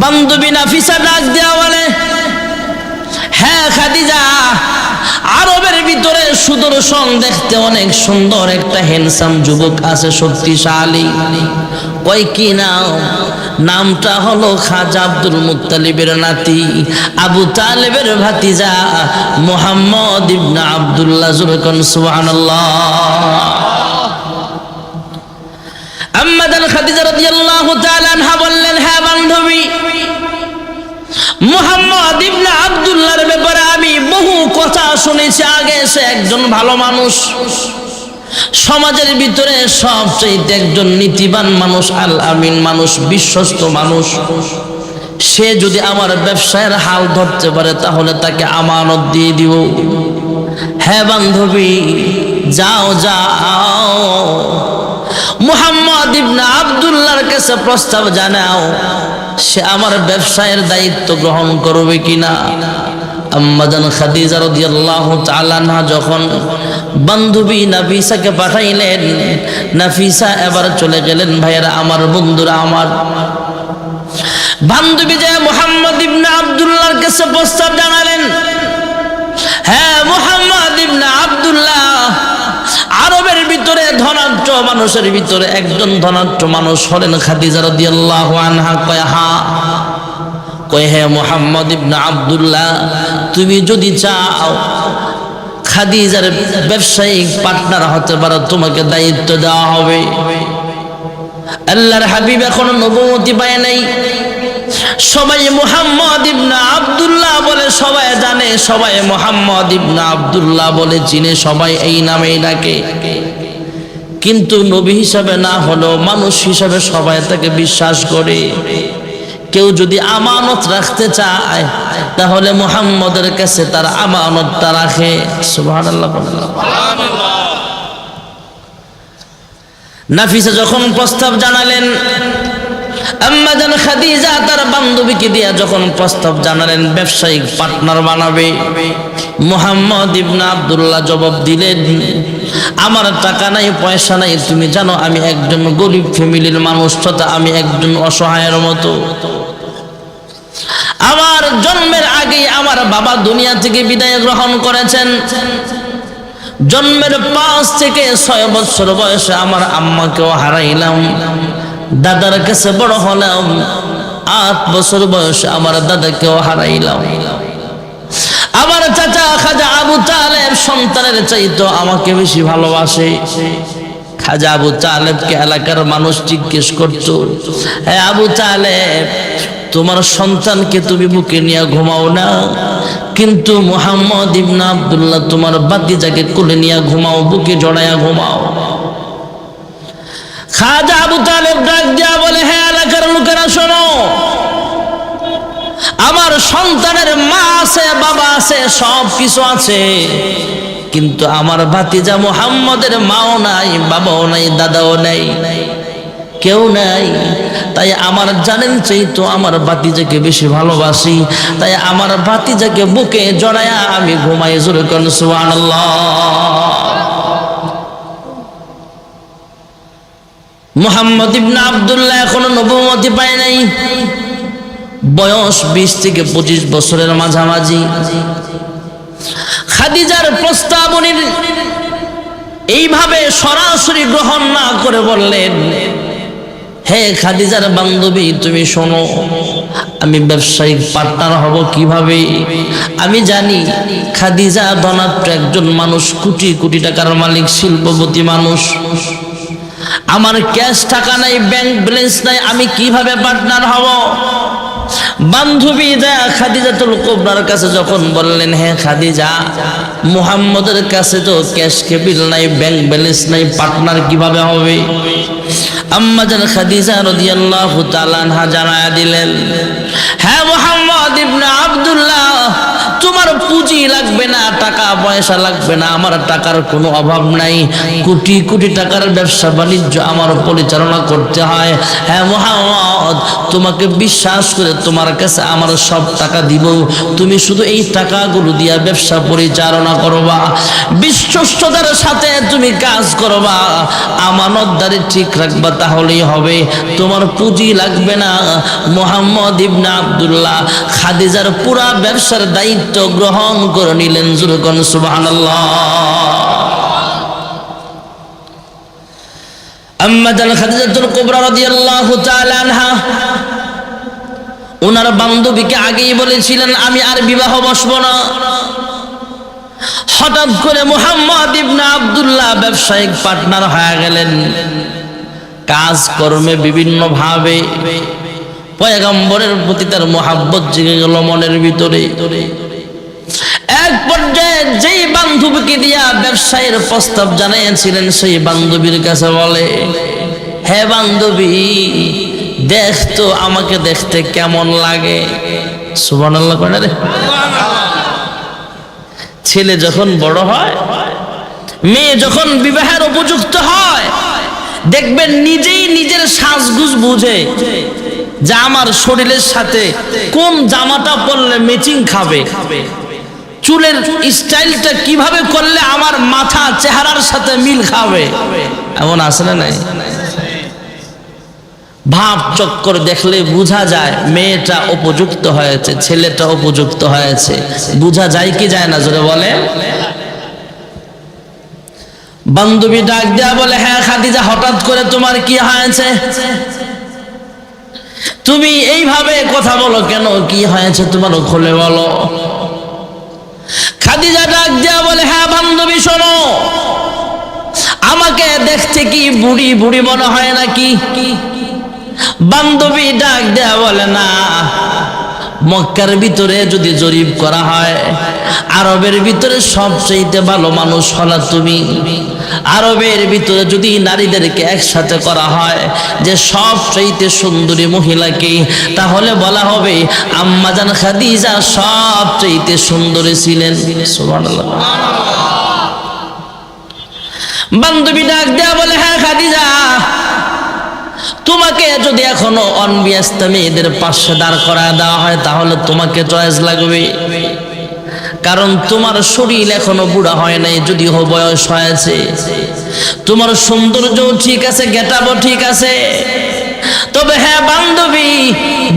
বান্ধবী ডাক দেওয়া বলে হ্যাঁ খাদিজা, আরবের ভিতরে সুদর্শন দেখতে অনেক সুন্দর একটা হ্যান্ডসাম যুবক আছে, শক্তিশালী। কয়, কি নাম? নামটা হলো খাজা আব্দুল মুত্তালিবের নাতি, আবু তালেবের ভাতিজা মোহাম্মদ ইবনা আব্দুল্লাহ আম্মাদান খাদিজা রাদিয়াল্লাহু তাআলা বললেন হ্যাঁ বান্ধবী আব্দুল্লাহর ব্যাপারে আমি বহু কথা শুনেছি, আগে সে একজন ভালো মানুষ। সমাজের ভিতরে সবচেয়ে একজন নীতিবান মানুষ আল আমিন মানুষ, বিশ্বস্ত মানুষ। সে যদি আমার ব্যবসায়ের হাল ধরতে পারে, তাহলে তাকে আমানত দিয়ে দিব। হ্যাঁ বান্ধবী, যাও যাও। মুহাম্মদ ইবনে কাছে প্রস্তাব জানাও, সে আমার ব্যবসায়ের দায়িত্ব গ্রহণ করবে কিনা? আম্মাজান যখন এবার চলে গেলেন আমার বন্ধুরা আমার। বান্ধবী যে মোহাম্মদ কাছে প্রস্তাব জানালেন ধনাঢ্য মানুষের ভিতরে একজন ধনাঢ্য মানুষ হলেন খাদিজা রাদিয়াল্লাহু আনহা, কয়, হা। কয়, হে মোহাম্মদ ইবনে আব্দুল্লাহ, তুমি যদি চাও খাদিজার ব্যবসায়িক পার্টনার হতে পারো, তোমাকে দায়িত্ব দেওয়া হবে। আল্লাহর হাবিব এখনও নবমতি পায় নাই। সবাই মোহাম্মদ ইবনা আব্দুল্লাহ বলে সবাই জানে, সবাই মোহাম্মদ ইবনা আব্দুল্লাহ বলে চিনে, সবাই এই নামেই ডাকে। কিন্তু নবী হিসাবে না হলেও মানুষ হিসাবে সবাই তাকে বিশ্বাস করে। কেউ যদি আমানত রাখতে চায়, তাহলে মোহাম্মদের কাছে তার আমানতটা রাখে। নাফিসা যখন প্রস্তাব জানালেন আম্মাজান খাদিজা তার বান্ধবীকে দিয়া যখন প্রস্তাব জানালেন, ব্যবসায়িক পার্টনার বানাবে। মোহাম্মদ ইবনা আব্দুল্লাহ জবাব দিলেন, আমার টাকা নাই, পয়সা নাই, তুমি জানো আমি একজন গরিব ফ্যামিলির মানুষ, তথা আমি একজন অসহায়ের মতো। আমার জন্মের আগেই আমার বাবা দুনিয়া থেকে বিদায় গ্রহণ করেছেন। জন্মের পাঁচ থেকে ছয় বছর বয়সে আমার আম্মাকেও হারাইলাম, দাদার কাছে বড় হলাম, আট বছর বয়সে আমার দাদাকেও হারাইলাম। আমার চাচা খাজা আবু তালেব সন্তানের চাইতো আমাকে বেশি ভালোবাসে। খাজা আবু তালেবকে এলাকার মানুষ জিজ্ঞেস করতো হ্যাঁ আবু তালেব, তোমার সন্তানকে তুমি বুকে নিয়ে ঘুমাও না, কিন্তু মোহাম্মদ ইবনা আব্দুল্লাহ তোমার বাতিজাকে কোলে নিয়ে ঘুমাও, বুকে জড়াইয়া ঘুমাও। খাজা আবু তালেব ডাক দিয়া বলে হ্যাঁ এলাকার লোকেরা, শোনো আমার সন্তানের মা আছে, বাবা আছে, সব কিছু আছে। কিন্তু আমার ভাতিজা মোহাম্মদের মাও নাই, বাবাও নাই, দাদাও নাই, কেউ নাই। তাই আমার জানেন চাই তো আমার বাতিজাকে বেশি ভালোবাসি। তাই আমার বাতিজাকে বুকে জড়ায়া আমি ঘুমাই জোরে কোন, সুবহানাল্লাহ। মোহাম্মদ ইবনা আব্দুল্লাহ এখনও নবমতি পায় নাই। বয়স বিশ থেকে পঁচিশ বছরের মাঝামাঝি। খাদিজার প্রস্তাবনীর এইভাবে সরাসরি গ্রহণ না করে বললেন, হে খাদিজার বান্ধবী, তুমি শোনো, আমি ব্যবসায়িক পার্টনার হব কীভাবে? আমি জানি খাদিজা ধনাত্র একজন মানুষ, কোটি কোটি টাকার মালিক, শিল্পপতি মানুষ। আমার ক্যাশ টাকা নাই, ব্যাংক ব্যালেন্স নাই, আমি কীভাবে পার্টনার হব? বান্ধবী যা খাদিজাতুল কোবরার কাছে যখন বললেন হ্যাঁ খাদিজা, মুহাম্মদের কাছে তো ক্যাশ কেবিল নাই, ব্যাংক ব্যালেন্স নাই, পার্টনার কীভাবে হবে? আম্মাজান খাদিজা রাদিয়াল্লাহু তাআলা জানায়া দিলেন হ্যাঁ মুহাম্মদ ইবনে আব্দুল্লাহ তোমার পুঁজি লাগবে না, টাকা পয়সা লাগবে না, আমার টাকার কোনো অভাব নাই। কোটি কোটি টাকার ব্যবসা বাণিজ্য আমার পরিচালনা করতে হয়। হ্যাঁ মোহাম্মদ, তোমাকে বিশ্বাস করে তোমার কাছে আমার সব টাকা দিব। তুমি শুধু এই টাকাগুলো দিয়া ব্যবসা পরিচালনা করবা। বিশ্বস্ততার সাথে তুমি কাজ করবা। আমানতদারি ঠিক রাখবা তাহলেই হবে। তোমার পুঁজি লাগবে না। মোহাম্মদ ইবনা আবদুল্লাহ খাদিজার পুরা ব্যবসার দায়িত্ব গ্রহণ করে নিলেন জুরকন সুবহানাল্লাহ। আমি আর বিবাহ না। হঠাৎ করে ইবনে আব্দুল্লাহ ব্যবসায়িক পার্টনার হয়ে গেলেন। কাজ কর্মে বিভিন্ন ভাবে পয়গম্বরের প্রতি তার মোহাব্বত জেগে গেল মনের ভিতরে। এক পর্যায়ে যেই বান্ধবীকে দিয়া ব্যবসায়ের প্রস্তাব জানিয়েছিলেন, সেই বান্ধবীর কাছে বলে, হে বান্ধবী, দেখ তো আমাকে দেখতে কেমন লাগে। সুবান আল্লাহ ছেলে যখন বড় হয়, মেয়ে যখন বিবাহের উপযুক্ত হয়, দেখবেন নিজেই নিজের সাজগুজ বুঝে যে আমার শরীরের সাথে কোন জামাটা পরলে ম্যাচিং খাবে। চুলের স্টাইলটা কীভাবে করলে আমার মাথা চেহারার সাথে মিল খাবে? এমন আছে না নাই? ভাব চক্কর দেখলে বোঝা যায় মেয়েটা উপযুক্ত হয়েছে, ছেলেটা উপযুক্ত হয়েছে। বোঝা যায় কি যায় না, জোরে বলে বান্ধবী ডাক দেয়া বলে হ্যাঁ খাদিজা, হঠাৎ করে তোমার কি হয়েছে? তুমি এইভাবে কথা বলো কেন? কি হয়েছে তোমার খুলে বলো। খাদিজা ডাক দেয়া বলে হ্যাঁ বান্ধবী, শোনো। আমাকে দেখতে কি বুড়ি বুড়ি মনে হয় নাকি? বান্ধবী ডাক দেয়া বলে, না। মক্কার ভিতরে যদি জরিপ করা হয়, আরবের ভিতরে সবচেয়ে ভালো মানুষ হলা তুমি। আরবের ভিতরে যদি নারীদেরকে একসাথে করা হয়, যে সবচেয়ে সুন্দরী মহিলাকে, তাহলে বলা হবে আম্মাজান খাদিজা সবচেয়ে সুন্দরী ছিলেন। বান্ধবী ডাক দেয়া বলে হ্যাঁ খাদিজা তোমাকে যদি এখনও অনবিয়াস্ত মেয়েদের পাশে দাঁড় করায় দেওয়া হয়, তাহলে তোমাকে চয়েস লাগবে। কারণ তোমার শরীর এখনও বুড়া হয় নাই, যদিও বয়স হয়েছে। তোমার সৌন্দর্য ঠিক আছে গেটাবো ঠিক আছে। তবে হ্যাঁ বান্ধবী,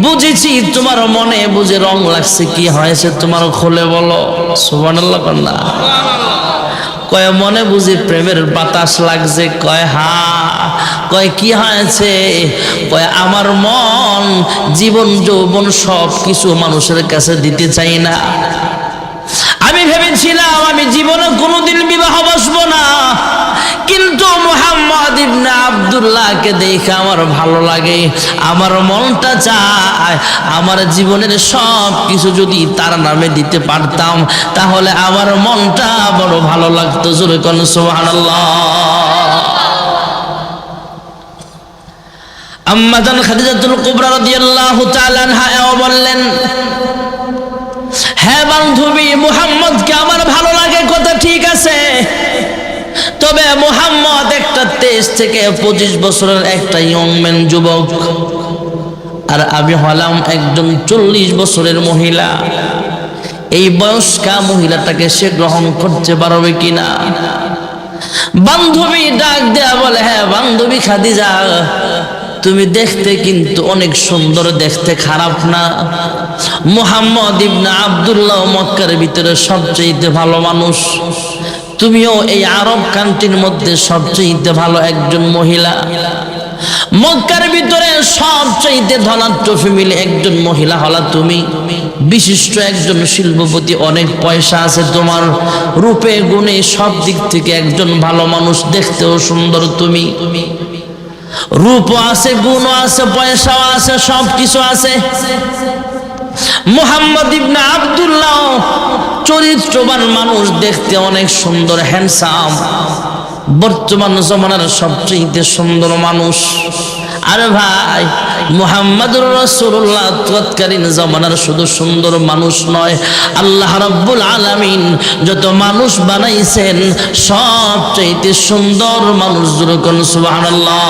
বুঝেছি তোমার মনে বুঝে রং লাগছে, কি হয়েছে তোমার খোলে বলো। সুবহানাল্লাহ কন্যা কয় মনে বুঝি প্রেমের বাতাস লাগছে, কয় হা কয়, কি হয়েছে? কয়, আমার মন, জীবন, যৌবন সব কিছু মানুষের কাছে দিতে চাই না। আমি ভেবেছিলাম আমি জীবনে কোনোদিন বিবাহ বসবো না। কিন্তু মোহাম্মদ ইবনে আব্দুল্লাহকে দেখে আমার ভালো লাগে। আমার মনটা চায় আমার জীবনের সব কিছু যদি তার নামে দিতে পারতাম, তাহলে আমার মনটা বড় ভালো লাগতো। জোরে কোন, সুবহানাল্লাহ। আম্মাজান খাদিজাতুল কুবরা রাদিয়াল্লাহু তাআলা আনহা বললেন হ্যাঁ বান্ধবী, মুহাম্মদকে আমার ভালো লাগে, কথা ঠিক আছে। তবে মুহাম্মদ একটা তেইশ থেকে পঁচিশ বছরের একটা ইয়ংম্যান যুবক, আর আমি হলাম একজন চল্লিশ বছরের মহিলা। এই বয়স্কা মহিলাটাকে সে গ্রহণ করতে পারবে কিনা? বান্ধবী ডাক দেয়া বলে হ্যাঁ বান্ধবী খাদিজা তুমি দেখতে কিন্তু অনেক সুন্দর, দেখতে খারাপ না। মোহাম্মদ ইবনা আবদুল্লাহ মক্কার ভিতরে সবচেয়ে ভালো মানুষ। তুমিও এই আরব কান্ট্রির মধ্যে সবচেয়ে ভালো একজন মহিলা। মক্কার ভিতরে সবচেয়ে ধনাঢ্য ফ্যামিলি একজন মহিলা হলা তুমি। বিশিষ্ট একজন শিল্পপতি, অনেক পয়সা আছে তোমার। রূপে, গুণে সব দিক থেকে একজন ভালো মানুষ, দেখতেও সুন্দর তুমি। রূপ আছে গুণ আছে, পয়সাও আছে সব কিছু আছে। মোহাম্মদ ইবনে আব্দুল্লাহ চরিত্রবান মানুষ দেখতে অনেক সুন্দর হ্যান্ডসাম বর্তমান জমানার সবচেয়ে সুন্দর মানুষ। আরে ভাই, মুহাম্মাদুর রাসূলুল্লাহ তৎকালীন জামানার শুধু সুন্দর মানুষ নয়, আল্লাহ রাব্বুল আলামিন যত মানুষ বানাইছেন, সবচাইতে সুন্দর মানুষ যেরকম সুবহানাল্লাহ।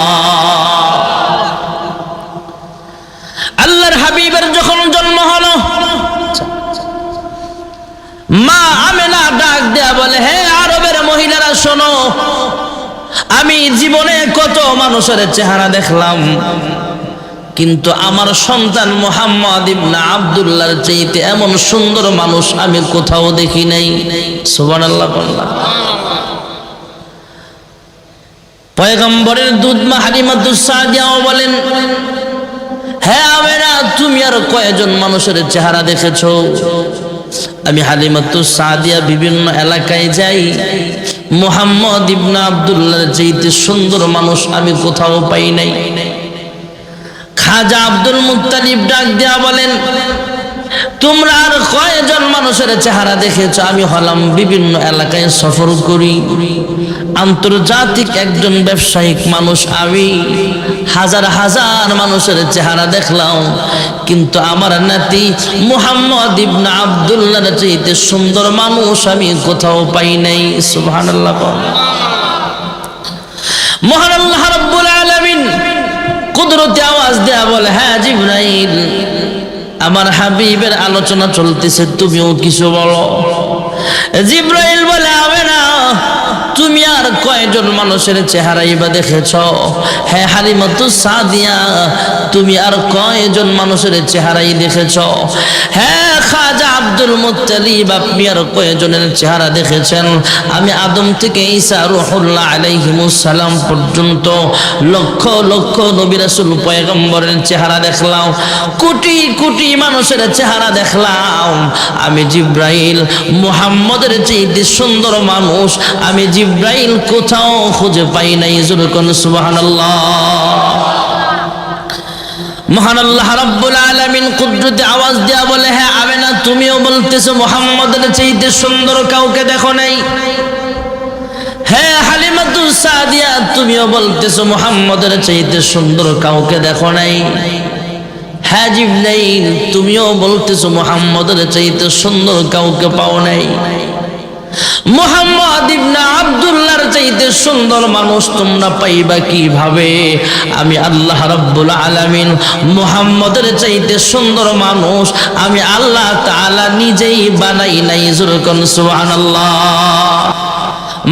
আল্লাহর হাবিবের যখন জন্ম হলো, মা আমেনা ডাক দেয়া বলে, হে আরবের মহিলারা, শোনো আমি জীবনে কত মানুষের চেহারা দেখলাম, কিন্তু আমার সন্তান মোহাম্মদ ইবনা আব্দুল্লাহর চাইতে এমন সুন্দর মানুষ আমি কোথাও দেখি নাই। সুবহানাল্লাহ বললাম। পয়গম্বরের দুধ মা হালিমাতুস বলেন হ্যাঁ আমেনা তুমি আর কয়জন মানুষের চেহারা দেখেছ? আমি হালিমাতু সাদিয়া বিভিন্ন এলাকায় যাই মোহাম্মদ ইবনা আবদুল্লাহ চাইতে সুন্দর মানুষ আমি কোথাও পাই নাই। খাজা আব্দুল মুতালিব ডাক দেয়া বলেন তোমরা আর কয়জন মানুষের চেহারা দেখেছ? আমি হলাম বিভিন্ন এলাকায় সফর করি। আন্তর্জাতিক একজন ব্যবসায়িক মানুষ আমি। হাজার হাজার মানুষের চেহারা দেখলাম। কিন্তু আমার নাতি মুহাম্মদ ইবনা আব্দুল্লাহর চাইতে সুন্দর মানুষ আমি কোথাও পাই নাই। সুবহানাল্লাহ মহান আল্লাহ রাব্বুল আলামিন কুদরতি আওয়াজ দেয়া বলে হ্যাঁ জিবরাইল। আমার হাবিবের আলোচনা চলতেছে, তুমিও কিছু বলো। জিব্রাইল বলে হবে না, তুমি আর কয়জন মানুষের চেহারা বা দেখেছ? হ্যাঁ হালিমাতু সাদিয়া, তুমি আর কয়জন মানুষের চেহারাই দেখেছ? হ্যাঁ খাজা আব্দুল মুত্তালিব, আপনি আর কয়জনের চেহারা দেখেছেন। আমি আদম থেকে ঈসা রুহুল্লাহ আলাইহিমুস সালাম পর্যন্ত লক্ষ লক্ষ নবী রাসূল পয়গম্বরের চেহারা দেখলাম, কোটি কোটি মানুষের চেহারা দেখলাম। আমি জিব্রাইল মুহাম্মদের চাইতে সুন্দর মানুষ, আমি জিব্রাইল কোথাও খুঁজে পাই নাই জুরকন সুবহানাল্লাহ। মহান আল্লাহ রাব্বুল আলামিন কুদরতে আওয়াজ দেয়া বলে হ্যাঁ আমেনা তুমিও বলতেছো মুহাম্মদের চাইতে সুন্দর কাউকে দেখো নাই? হ্যাঁ হালিমাতু সাদিয়া, তুমিও বলতেছো মুহাম্মদের চাইতে সুন্দর কাউকে দেখো নাই? হ্যাঁ জিবরাইল, তুমিও বলতেছো মুহাম্মদের চাইতে সুন্দর কাউকে পাও নাই? মোহাম্মদ ইবনা আব্দুল্লাহর চাইতে সুন্দর মানুষ তোমরা পাইবা কীভাবে? আমি আল্লাহ রাব্বুল আলামিন মোহাম্মদের চাইতে সুন্দর মানুষ, আমি আল্লাহ তাআলা নিজেই বানাই নাই যেরকম সুবহানাল্লাহ।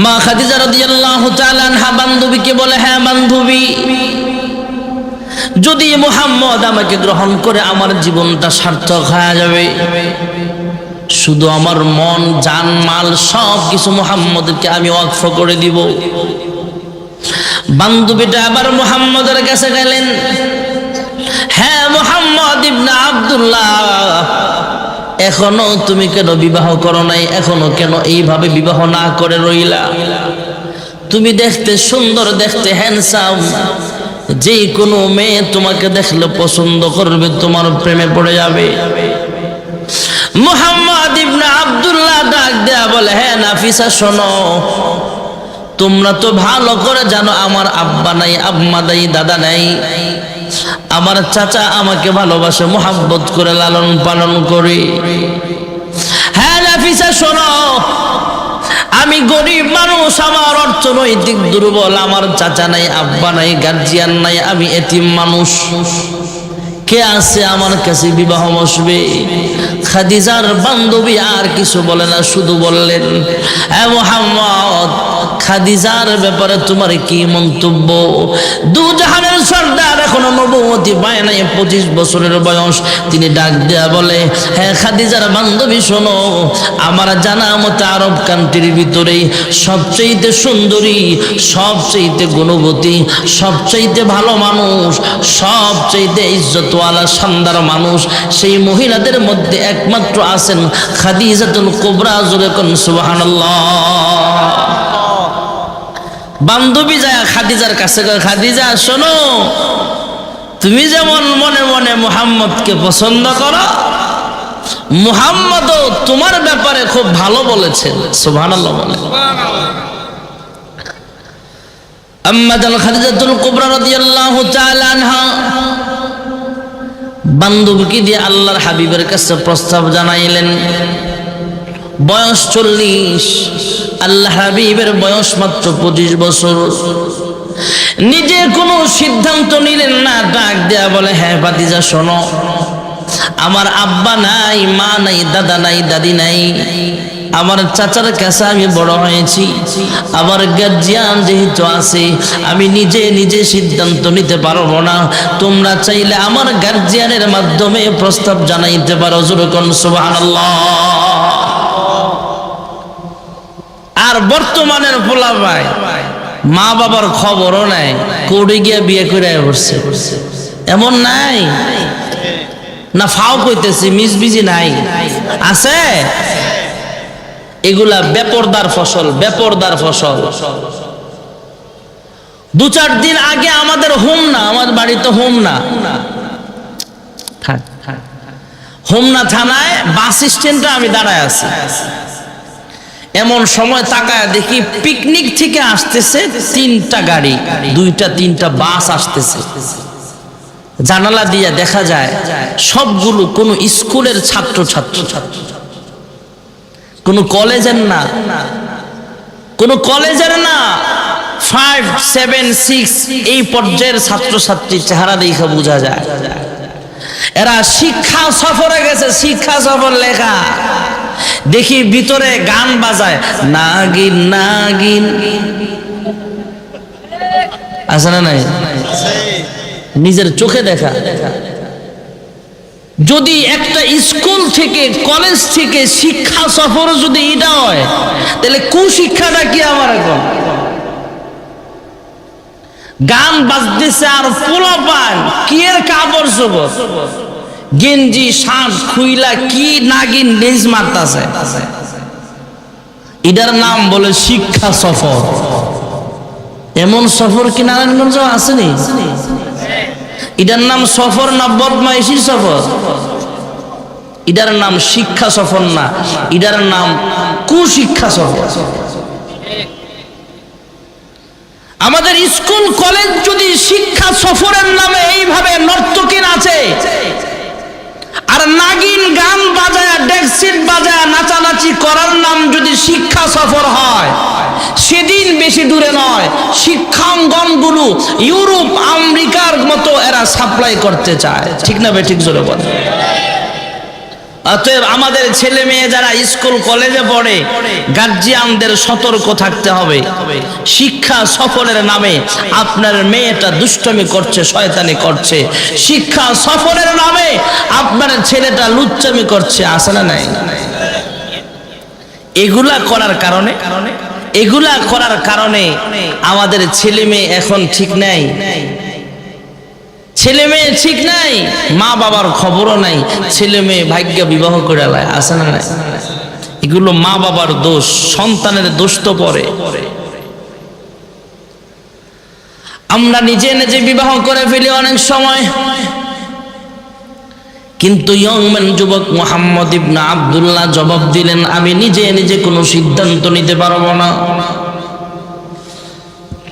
মা খাদিজা রাদিয়াল্লাহু তাআলা আনহা, বান্ধবীকে বলে হ্যাঁ বান্ধবী, যদি মোহাম্মদ আমাকে গ্রহণ করে, আমার জীবনটা সার্থক হয়ে যাবে। শুধু আমার মন, জান, মাল সব কিছু মোহাম্মদকে আমি ওয়াকফ করে দিব। বান্ধবীটা আবার মোহাম্মদের কাছে গেলেন। হ্যাঁ মোহাম্মদ ইবনা আব্দুল্লাহ, এখনও তুমি কেন বিবাহ করো নাই? এখনও কেন এইভাবে বিবাহ না করে রইলা? তুমি দেখতে সুন্দর, দেখতে হ্যান্ডসাম যে কোনো মেয়ে তোমাকে দেখলে পছন্দ করবে, তোমার প্রেমে পড়ে যাবে। মোহাম্মদ ইবনা আব্দুল্লাহ ডাক দেয়া বলে হ্যাঁ নাফিসা, শোনো। তোমরা তো ভালো করে জানো, আমার আব্বা নাই, আম্মা নাই, দাদা নাই। আমার চাচা আমাকে ভালোবাসে, মোহাব্বত করে, লালন পালন করে। হ্যাঁ নাফিসা, শোনো। আমি গরিব মানুষ, আমার অর্থনৈতিক দুর্বল, আমার চাচা নাই, আব্বা নাই, গার্জিয়ান নাই, আমি এতিম মানুষ। কে আছে আমার কাছে বিবাহ বসবে? খাদিজার বান্ধবী আর কিছু বলে না, শুধু বললেন মোহাম্মদ খাদিজার ব্যাপারে তোমার কি মন্তব্য? দু জাহানের সর্দার এখনও নবমতি পায় নাই, পঁচিশ বছরের বয়স। তিনি ডাক দেয়া বলে হ্যাঁ খাদিজার বান্ধবী, শোনো, আমার জানা মতে আরব কান্ট্রির ভিতরে সবচেয়েতে সুন্দরী সবচেয়েতে গুণবতী সবচেয়েতে ভালো মানুষ সবচেয়েতে ইজ্জতওয়ালা, শানদার মানুষ, সেই মহিলাদের মধ্যে একমাত্র আছেন খাদিজাতুল কুবরা, জোরে কোন বান্ধবী যায় খাদিজার কাছে খাদিজা, শোনো, তুমি যেমন মনে মনে মুহাম্মদকে পছন্দ করো, মুহাম্মদও তোমার ব্যাপারে খুব ভালো বলেছেন সুবহানাল্লাহ বলে। আনহা, বান্ধবীকে দিয়ে আল্লাহর হাবিবের কাছে প্রস্তাব জানাইলেন। বয়স চল্লিশ, আল্লাহ হাবিবের বয়স মাত্র পঁচিশ বছর। নিজে কোনো সিদ্ধান্ত নিলেন না, ডাক দেয়া বলে হ্যাঁ বাতিজা শোনো, আমার আব্বা নাই, মা নাই, দাদা নাই, দাদি নাই। আমার চাচার কাছে আমি বড় হয়েছি, আমার গার্জিয়ান যেহেতু আছে, আমি নিজে নিজে সিদ্ধান্ত নিতে পারব না। তোমরা চাইলে আমার গার্জিয়ানের মাধ্যমে প্রস্তাব জানাইতে পারো যেরকম সুবহানাল্লাহ। আর বর্তমানের পোলা ভাই মা বাবার খবরও নাই কোড়ে গিয়া বিয়ে করে করছে এমন নাই? না ফাও কইতেছি মিস বিজি নাই। আছে? এগুলা বেপরদার ফসল বেপরদার ফসল। দু চার দিন আগে আমাদের হোম না, আমার বাড়িতে হোম না। থাক হোমনা থানায়, বাস স্ট্যান্ডে আমি দাঁড়ায় আছি। এমন সময় তাকায়, দেখি পিকনিক থেকে আসতেছে তিনটা গাড়ি, দুইটা, তিনটা বাস আসতেছে। জানালা দিয়ে দেখা যায়, সবগুলো কোনো স্কুলের ছাত্র ছাত্র ছাত্র কোনো কলেজের না, কোনো কলেজের না। ফাইভ সেভেন সিক্স এই পর্যায়ের ছাত্রছাত্রী চেহারা দেখে বোঝা যায়। এরা শিক্ষা সফরে গেছে, শিক্ষা সফর লেখা। দেখি ভিতরে গান বাজায়। নাগিন নাগিন। আছে না নাই? নিজের চোখে দেখা। যদি একটা স্কুল থেকে, কলেজ থেকে শিক্ষা সফর যদি এটা হয়, তাহলে কুশিক্ষাটা কি আমার এখন? গান বাজতেছে আর পোলা পান কি এর কাপড় চোপড়? গেঞ্জি, শার্ট, খুইলা, কি নাগিন লেজ মারতাছে। এটার নাম বলে শিক্ষা সফর। এমন সফর কি নারায়ণগঞ্জ আসেনি এটার নাম সফর না বদমাইশি সফর? এটার নাম শিক্ষা সফর না, এটার নাম কুশিক্ষা সফর। আমাদের স্কুল, কলেজ যদি শিক্ষা সফরের নামে এইভাবে নর্তকী আছে আর নাগিন গান বাজায় ডেকসিট বাজায়, নাচানাচি করার নাম যদি শিক্ষা সফর হয়, সেদিন বেশি দূরে নয়। শিক্ষাঙ্গনগুলো ইউরোপ, আমেরিকার মতো এরা সাপ্লাই করতে চায়। ঠিক না বে? ঠিক জোরে বলে। অতএব আমাদের ছেলে মেয়ে যারা স্কুল, কলেজে পড়ে গার্জিয়ানদের সতর্ক থাকতে হবে। শিক্ষা সফরের নামে আপনার মেয়েটা দুষ্টমি করছে, শয়তানি করছে। শিক্ষা সফরের নামে আপনার ছেলেটা লুচ্চামি করছে আসে না নাই? এগুলা করার কারণে, এগুলা করার কারণে আমাদের ছেলে মেয়ে এখন ঠিক নাই। ছেলে মেয়ে ঠিক নাই? মা বাবার খবরও নাই। ছেলে মেয়ে ভাগ্য বিবাহ করে আসে না নাই? এগুলো মা বাবার দোষ, সন্তানের দোষ তো পরে। আমরা নিজে নিজে বিবাহ করে ফেলি অনেক সময়। কিন্তু ইয়ংম্যান যুবক মোহাম্মদ ইবনা আবদুল্লাহ জবাব দিলেন, আমি নিজে নিজে কোনো সিদ্ধান্ত নিতে পারব না।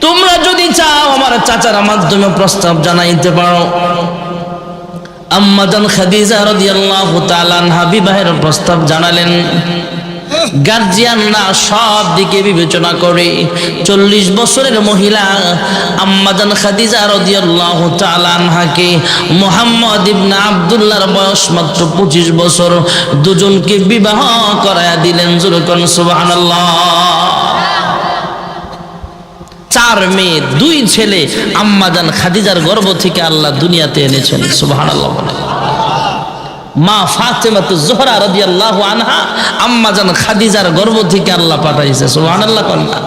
তোমরা যদি চাও আমার চাচার মাধ্যমে প্রস্তাব জানাইতে পারো। আম্মাজান খাদিজা রাদিয়াল্লাহু তাআলা বিবাহের প্রস্তাব জানালেন। গার্জিয়ানরা সব দিকে বিবেচনা করে, চল্লিশ বছরের মহিলা আম্মাজান খাদিজা রাদিয়াল্লাহু তাআলা আনহাকে মুহাম্মদ ইবনে আব্দুল্লাহর বয়স মাত্র পঁচিশ বছর দুজনকে বিবাহ করায়া দিলেন। যেরকম সুবহানাল্লাহ। চার মেয়ে, দুই ছেলে, আম্মাজান খাদিজার গর্ভ থেকে আল্লাহ দুনিয়াতে এনেছেন বলে মা ফাতেমাতু জোহরা রাদিয়াল্লাহু আনহা আম্মাজান খাদিজার গর্ভ থেকে আল্লাহ পাঠাইছে, সুবহানাল্লাহ কন্যা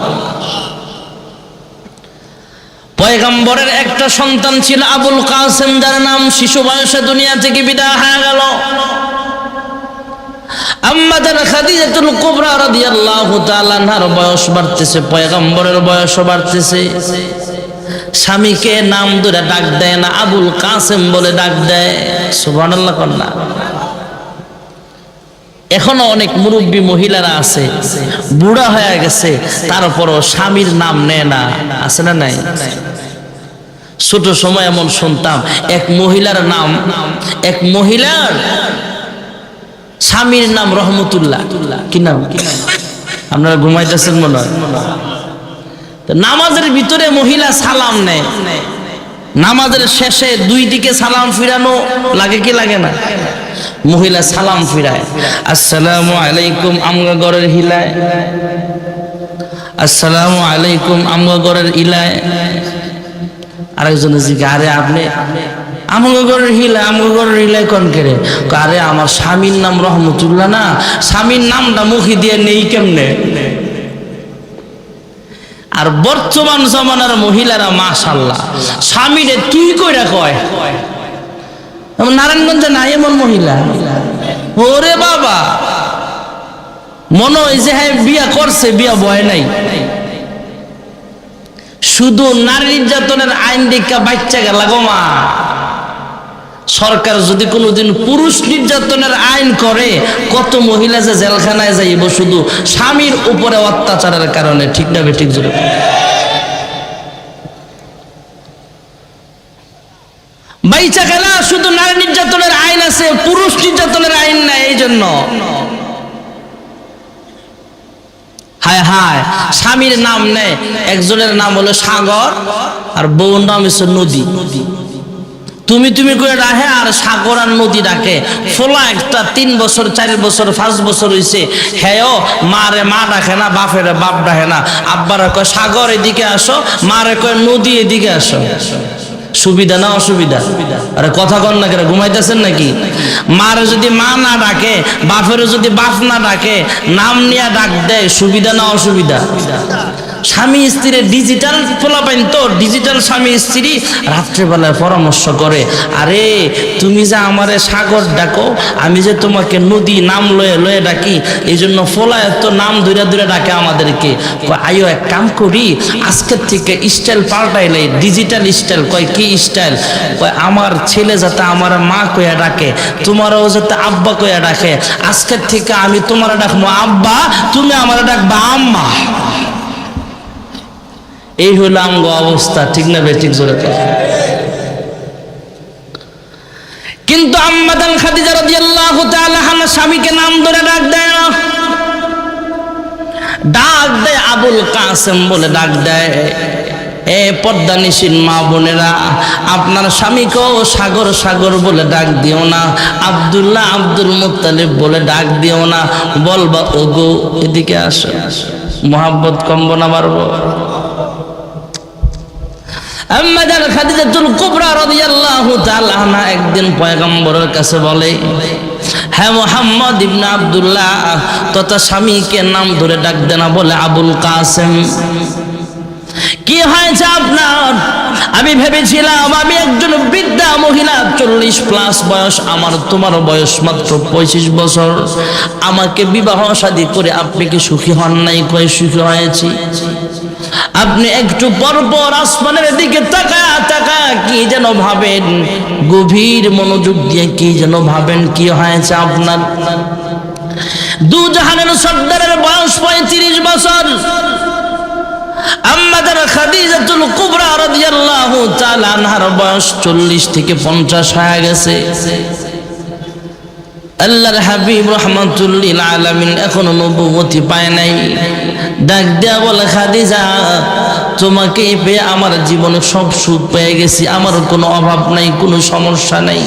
পয়গম্বরের একটা সন্তান ছিল আবুল কাসেম, যার নাম শিশু বয়সে দুনিয়া থেকে বিদায় হয়ে গেল। আম্মাজান খাদিজাতুল কুবরা রাদিয়াল্লাহু তাআলা বয়স বাড়তেছে, পয়গম্বরের বাড়তেছে। স্বামীকে নাম ধরে ডাক দেয় না, আবুল কাসেম বলে ডাক দেয়। এখনও অনেক মুরব্বী মহিলারা আছে, বুড়া হয়ে গেছে, তারপরও স্বামীর নাম নেয় না, আছে না নাই? ছোট সময় এমন শুনতাম, এক মহিলার নাম, এক মহিলার স্বামীর নাম রহমতুল্লাহ। কি নাম? আপনারা ঘুমাইতেছেন মনে হয়। নামাজের ভিতরে মহিলা সালাম নেয়। নামাজের শেষে দুই দিকে সালাম ফিরানো লাগে কি লাগে না? মহিলা সালাম ফিরায়। আসসালামু আলাইকুম আমগা গড়ের হিলায়। আসসালামু আলাইকুম আমগা গড়ের ইলায়। আরেকজন জিজ্ঞা আরে আপনি আমাকে ঘরের হিলা আমাকে ঘরের হিলায় কোন কেড়ে আরে আমার স্বামীর নাম রহমতুল্লাহ না, স্বামীর নামটা মুখে দিয়ে নেই কেমনে? আর বর্তমান জমানার মহিলারা মাশাল্লাহ স্বামীরে তুই কইরা কয়? নারায়ণগঞ্জে নাই এমন মহিলা? ওরে বাবা! মনে হয় যে হ্যাঁ বিয়া করছে, বিয়া বয় নাই। শুধু নারী নির্যাতনের আইন দীক্ষা বাচ্চা গেল গো মা। সরকার যদি কোনোদিন পুরুষ নির্যাতনের আইন করে, কত মহিলা যে জেলখানায় যাইব শুধু স্বামীর উপরে অত্যাচারের কারণে, ঠিক না ঠিক বাইচা খেলা শুধু নারী নির্যাতনের আইন আছে, পুরুষ নির্যাতনের আইন নাই, এই জন্য। হায় হায়, স্বামীর নাম নেয় একজনের নাম হলো সাগর, আর বউর নাম হচ্ছে নদী। তুমি তুমি করে রাখে আর সাগর আর নদী ডাকে। ফোলা একটা তিন বছর, চার বছর, পাঁচ বছর হয়েছে হ্যাঁ মারে মা ডাকে না, বাপের বাপ ডাকে না। আব্বারা কয়, সাগর এদিকে আসো। মারে কয়, নদী এদিকে আসো। সুবিধা না অসুবিধা? আরে কথা কন না কেন, ঘুমাইতেছেন নাকি? মার যদি মা না ডাকে বাপের যদি বাপ না ডাকে, নাম নিয়ে ডাক দেয়, সুবিধা না অসুবিধা? স্বামী স্ত্রীর ডিজিটাল পোলাপাইন তো ডিজিটাল স্বামী স্ত্রী রাত্রেবেলায় পরামর্শ করে, আরে, তুমি যে আমারে সাগর ডাকো, আমি যে তোমাকে নদী নাম লয়ে লয়ে ডাকি এই জন্য ফোলায় তো নাম ধরে ধরে ডাকে আমাদেরকে। আইও এক কাম করি, আজকের থেকে স্টাইল পাল্টাইলে ডিজিটাল স্টাইল কয়, কি স্টাইল কয়, আমার ছেলে যাতে আমার মা কয়া ডাকে, তোমারও যাতে আব্বা কয়া ডাকে। আজকের থেকে আমি তোমার ডাকবো, আব্বা, তুমি আমার ডাকবা আম্মা। এই হলো আঙ্গ অবস্থা, ঠিক না বে ঠিক জোরে। কিন্তু আম্মাদান খাদিজা স্বামীকে নাম ধরে ডাক দেয়। না ডাক দেয় আবুল কাসেম বলে ডাক দেয়। এ পর্দা নিশিন মা বোনেরা, আপনার স্বামীকেও সাগর সাগর বলে ডাক দিও না। আব্দুল্লাহ আব্দুল মুত্তালিব বলে ডাক দিও না। বলবা, ওগো, এদিকে আসো। মোহাব্বত কম্ব না মারবো। আম্মাজান খাদিজাতুল কুবরা রাদিয়াল্লাহু তাআলা আনহা একদিন পয়গম্বরের কাছে বলে হ্যাঁ মোহাম্মদ ইবনে আব্দুল্লাহ তথা স্বামীকে নাম ধরে ডাক দেনা বলে আবুল কাসেম। কি হয়েছে আপনার? আমি ভেবেছিলাম আমি একজন বৃদ্ধা মহিলা, চল্লিশ প্লাস বয়স, আমার তোমার বয়স মাত্র পঁচিশ বছর। আমাকে বিবাহ শাদী করে আপনি কি সুখী হন নাই? কয়ে সুখী হয়েছি? আপনি একটু পর পর আসমানের দিকে তাকায় তাকায় কি যেন ভাবেন? গভীর মনোযোগ দিয়ে কি যেন ভাবেন? কি হয়েছে আপনার? দু জাহানের সর্দারের বয়স পঁয়ত্রিশ বছর। আম্মাদার খাদিজাতুল কুবরা রাদিয়াল্লাহু তাআলা আনহার বয়স 40 থেকে 50 হয়ে গেছে। আল্লাহর হাবিব রহমাতুল্লিল আলামিন এখনও নবুবতি পায় নাই। ডাক দেয়া বলে, খাদিজা, তোমাকে পেয়ে আমার জীবনে সব সুখ পেয়ে গেছি। আমার কোনো অভাব নাই, কোনো সমস্যা নাই।